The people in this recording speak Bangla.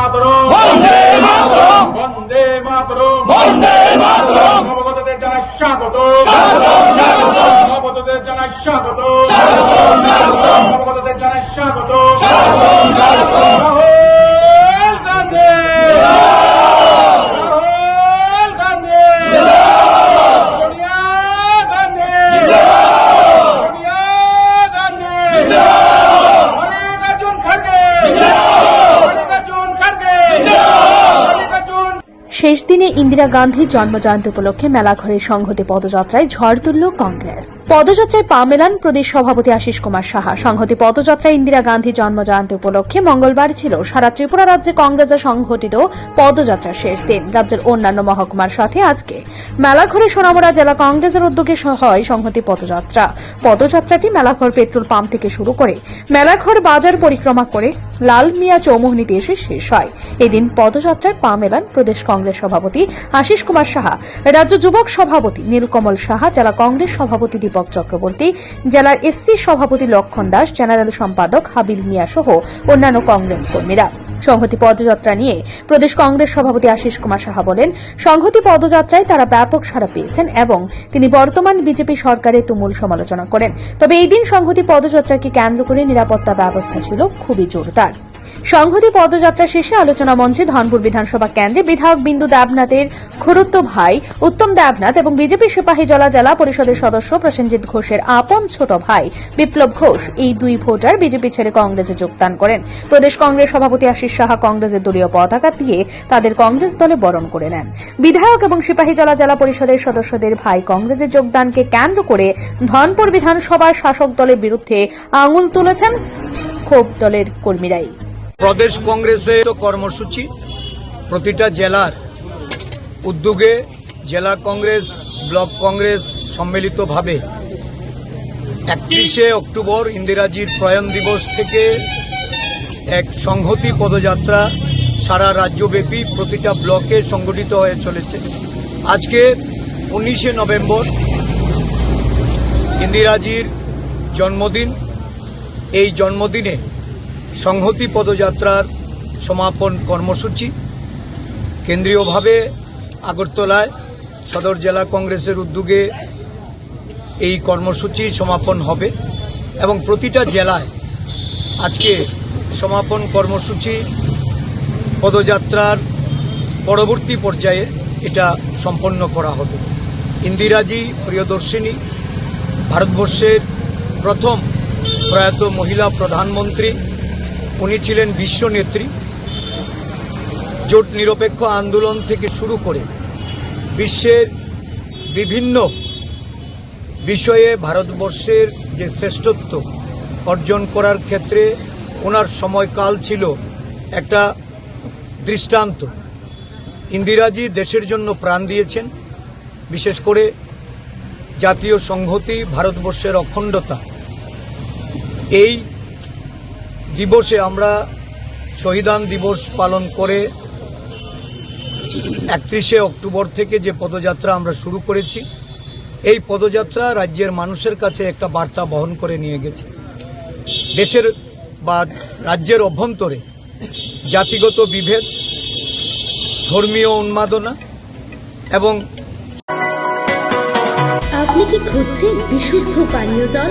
মাতরম। বন্দে মাতরম। বন্দে মাতরম। বন্দে মাতরম। নবগতদের জানাই স্বাগত। স্বাগত নবগতদের জানাই স্বাগত। স্বাগত নবগতদের জানাই স্বাগত। স্বাগত স্বাগতম শেষ দিনে ইন্দিরা গান্ধীর জন্মজয়ন্তী উপলক্ষে মেলাঘরে সংহতি পদযাত্রায় ঝড় তুলল কংগ্রেস। পদযাত্রায় পা মেলান প্রদেশ সভাপতি আশিস কুমার সাহা। সংহতি পদযাত্রায় ইন্দিরা গান্ধী জন্মজয়ন্তী উপলক্ষে মঙ্গলবার ছিল সারা ত্রিপুরা রাজ্যে কংগ্রেসের সংঘটিত পদযাত্রার শেষ দিন। রাজ্যের অন্যান্য মহকুমার সাথে আজকে। মেলাঘরে সোনামুড়া জেলা কংগ্রেসের উদ্যোগে হয় সংহতি পদযাত্রা। পদযাত্রাটি মেলাঘর পেট্রোল পাম্প থেকে শুরু করে মেলাঘর বাজার পরিক্রমা করে লাল মিয়া চৌমোহনীতে এসে শেষ হয়। এদিন পদযাত্রায় পা মেলান প্রদেশ কংগ্রেস সভাপতি আশিস কুমার সাহা। রাজ্য যুবক সভাপতি নীলকমল সাহা, জেলা কংগ্রেস সভাপতি দীপক চক্রবর্তী, জেলার এসসি সভাপতি লক্ষণ দাস, জেনারেল সম্পাদক হাবিল মিয়া সহ অন্যান্য কংগ্রেস কর্মীরা। সংহতি পদযাত্রা নিয়ে প্রদেশ কংগ্রেস সভাপতি আশিস কুমার সাহা বলেন, সংহতি পদযাত্রায় তারা ব্যাপক সাড়া পেয়েছেন এবং তিনি বর্তমান বিজেপি সরকারের তুমুল সমালোচনা করেন। তবে এই দিন সংহতি পদযাত্রাকে কেন্দ্র করে নিরাপত্তা ব্যবস্থা ছিল খুবই জোরদার। সংহতি পদযাত্রা শেষে আলোচনা মঞ্চে ধনপুর বিধানসভা কেন্দ্রে বিধায়ক বিন্দু দেবনাথের খুরুত্ব ভাই, উত্তম দেবনাথ এবং বিজেপি সিপাহী জলা জেলা পরিষদের সদস্য প্রসেনজিৎ ঘোষের আপন ছোট ভাই বিপ্লব ঘোষ এই দুই ভোটার বিজেপি ছেড়ে কংগ্রেসে যোগদান করেন। প্রদেশ কংগ্রেস সভাপতি আশিস সাহা কংগ্রেসের দলীয় পতাকা দিয়ে তাদের কংগ্রেস দলে বরণ করে নেন। বিধায়ক এবং সিপাহী জলা জেলা পরিষদের সদস্যদের ভাই কংগ্রেসে যোগদানকে কেন্দ্র করে ধনপুর বিধানসভার শাসক দলের বিরুদ্ধে আঙুল তুলেছেন ক্ষোভ দলের কর্মীরাই। প্রদেশ কংগ্রেসের কর্মসূচি প্রতিটা জেলার উদ্যোগে জেলা কংগ্রেস, ব্লক কংগ্রেস সম্মিলিতভাবে একত্রিশে অক্টোবর ইন্দিরাজির প্রয়াণ দিবস থেকে এক সংহতি পদযাত্রা সারা রাজ্যব্যাপী প্রতিটা ব্লকে সংগঠিত হয়ে চলেছে। আজকে উনিশে নভেম্বর ইন্দিরাজির জন্মদিন। এই জন্মদিনে সংহতি পদযাত্রার সমাপন কর্মসূচি কেন্দ্রীয়ভাবে আগরতলায় সদর জেলা কংগ্রেসের উদ্যোগে এই কর্মসূচি সমাপন হবে এবং প্রতিটা জেলায় আজকে সমাপন কর্মসূচি পদযাত্রার পরবর্তী পর্যায়ে এটা সম্পন্ন করা হবে। ইন্দিরাজি প্রিয়দর্শিনী, ভারতবর্ষের প্রথম প্রয়াত মহিলা প্রধানমন্ত্রী উনি ছিলেন বিশ্বনেত্রী জোট নিরপেক্ষ আন্দোলন থেকে শুরু করে বিশ্বের বিভিন্ন বিষয়ে ভারতবর্ষের যে শ্রেষ্ঠত্ব অর্জন করার ক্ষেত্রে ওনার সময়কাল ছিল একটা দৃষ্টান্ত। ইন্দিরাজি দেশের জন্য প্রাণ দিয়েছেন। বিশেষ করে জাতীয় সংহতি, ভারতবর্ষের অখণ্ডতা। এই দিবসে আমরা শহীদান দিবস পালন করে একত্রিশে অক্টোবর থেকে যে পদযাত্রা আমরা শুরু করেছি, এই পদযাত্রা রাজ্যের মানুষের কাছে একটা বার্তা বহন করে নিয়ে গেছে। দেশের বা রাজ্যের অভ্যন্তরে জাতিগত বিভেদ, ধর্মীয় উন্মাদনা এবং আপনি কি খুঁজছেন বিশুদ্ধ পানীয় জল?